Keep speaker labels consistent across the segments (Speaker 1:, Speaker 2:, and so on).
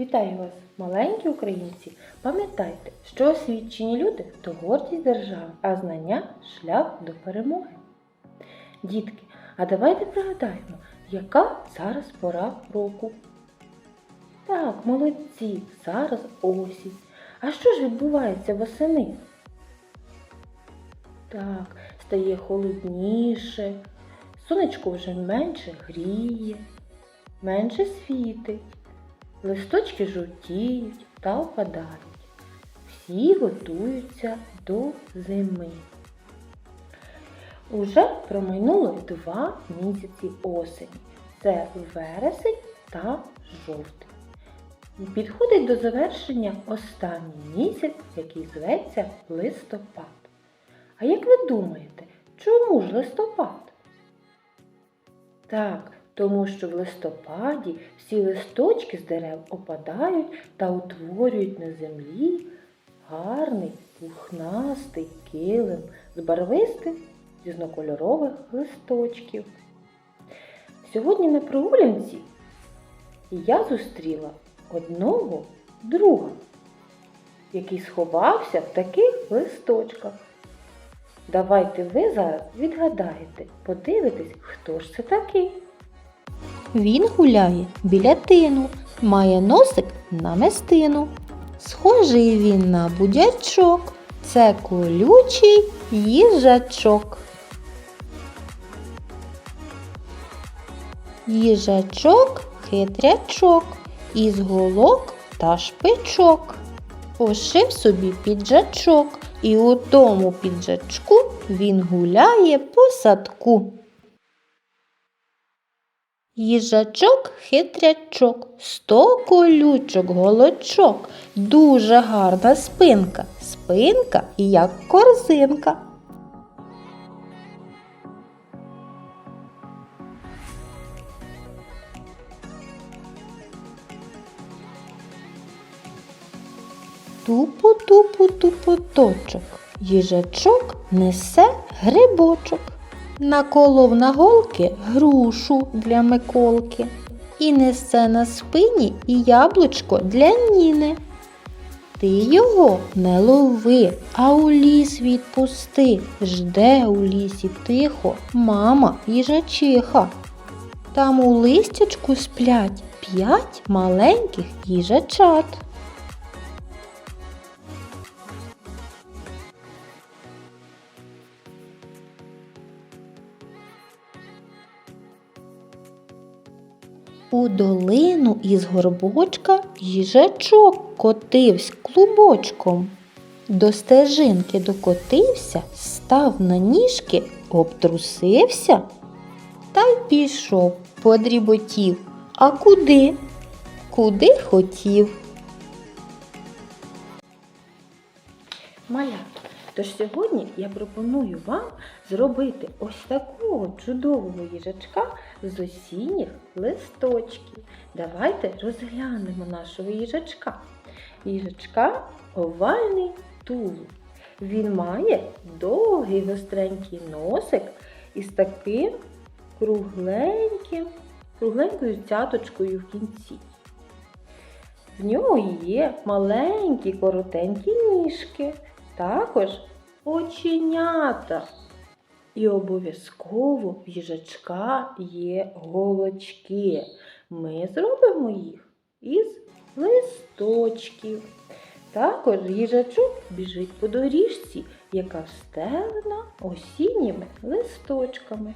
Speaker 1: Вітаю вас, маленькі українці! Пам'ятайте, що освічені люди то гордість держави, а знання шлях до перемоги. Дітки, а давайте пригадаємо, яка зараз пора року. Так, молодці, зараз осінь. А що ж відбувається восени? Так, стає холодніше, сонечко вже менше гріє, менше світить. Листочки жовтіють та опадають. Всі готуються до зими. Уже промайнуло два місяці осені. Це вересень та жовтень. Підходить до завершення останній місяць, який зветься листопад. А як ви думаєте, чому ж листопад? Так, тому що в листопаді всі листочки з дерев опадають та утворюють на землі гарний пухнастий килим з барвистих різнокольорових листочків. Сьогодні на прогулянці я зустріла одного друга, який сховався в таких листочках. Давайте ви зараз відгадаєте, подивитесь, хто ж це такий.
Speaker 2: Він гуляє біля тину, має носик на мистину. Схожий він на будячок. Це колючий їжачок. Їжачок хитрячок, із голок та шпичок. Пошив собі піджачок, і у тому піджачку він гуляє по садку. Їжачок хитрячок, сто колючок голочок, дуже гарна спинка, спинка як корзинка. Тупу-тупу тупоточок, їжачок несе грибочок. Наколов на голки грушу для Миколки і несе на спині і яблучко для Ніни. Ти його не лови, а у ліс відпусти. Жде у лісі тихо мама їжачиха. Там у листячку сплять п'ять маленьких їжачат. У долину із горбочка їжачок котивсь клубочком. До стежинки докотився, став на ніжки, обтрусився та й пішов, подріботів. А куди? Куди хотів.
Speaker 1: Малята. Тож сьогодні я пропоную вам зробити ось такого чудового їжачка з осінніх листочків. Давайте розглянемо нашого їжачка. Їжачка овальний тулуб. Він має довгий гостренький носик із таким кругленьким, кругленькою цяточкою в кінці. В нього є маленькі коротенькі ніжки, також оченята. І обов'язково в їжачка є голочки. Ми зробимо їх із листочків. Також їжачок біжить по доріжці, яка встелена осінніми листочками.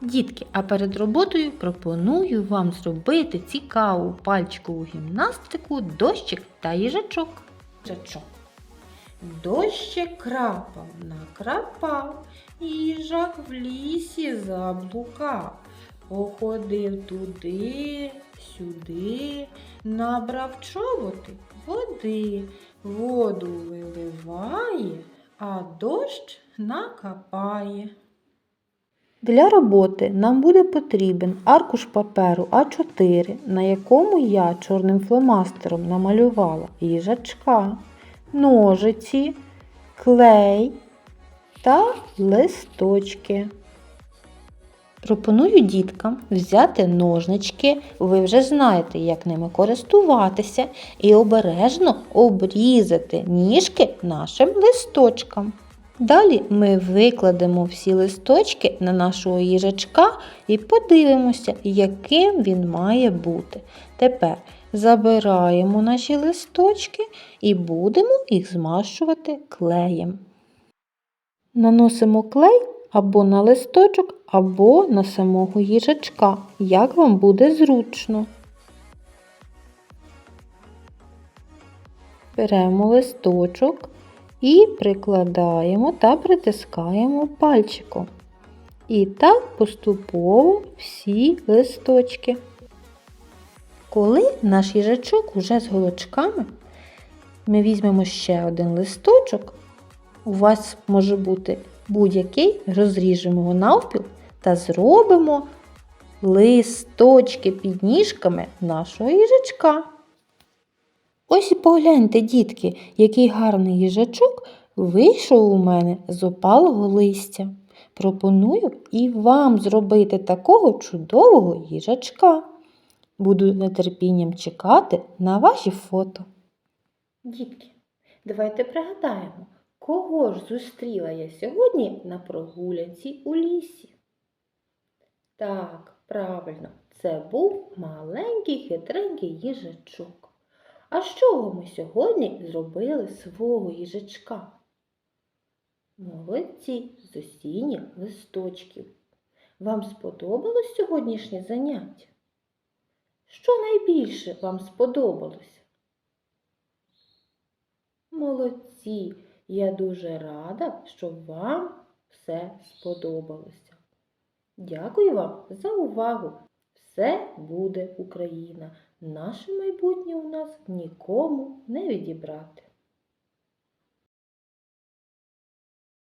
Speaker 2: Дітки, а перед роботою пропоную вам зробити цікаву пальчикову гімнастику дощик та їжачок.
Speaker 1: Їжачок. Дощик крапав, накрапав, їжак в лісі заблукав. Походив туди, сюди, набрав чоботи води, воду виливає, а дощ накапає.
Speaker 2: Для роботи нам буде потрібен аркуш паперу А4, на якому я чорним фломастером намалювала їжачка, ножиці, клей та листочки. Пропоную діткам взяти ножнички, ви вже знаєте, як ними користуватися, і обережно обрізати ніжки нашим листочкам. Далі ми викладемо всі листочки на нашого їжачка і подивимося, яким він має бути. Тепер забираємо наші листочки і будемо їх змащувати клеєм. Наносимо клей або на листочок, або на самого їжачка, як вам буде зручно. Беремо листочок і прикладаємо та притискаємо пальчиком. І так поступово всі листочки. Коли наш їжачок уже з голочками, ми візьмемо ще один листочок. У вас може бути будь-який, розріжемо його навпіл та зробимо листочки під ніжками нашого їжачка. Ось і погляньте, дітки, який гарний їжачок вийшов у мене з опалого листя. Пропоную і вам зробити такого чудового їжачка. Буду з нетерпінням чекати на ваші фото.
Speaker 1: Дітки, давайте пригадаємо, кого ж зустріла я сьогодні на прогулянці у лісі. Так, правильно, це був маленький хитренький їжачок. А з чого ми сьогодні зробили свого їжачка? Молодці з осінніх листочків. Вам сподобалось сьогоднішнє заняття? Що найбільше вам сподобалося? Молодці! Я дуже рада, що вам все сподобалося. Дякую вам за увагу! Все буде Україна! Наше майбутнє у нас нікому не відібрати.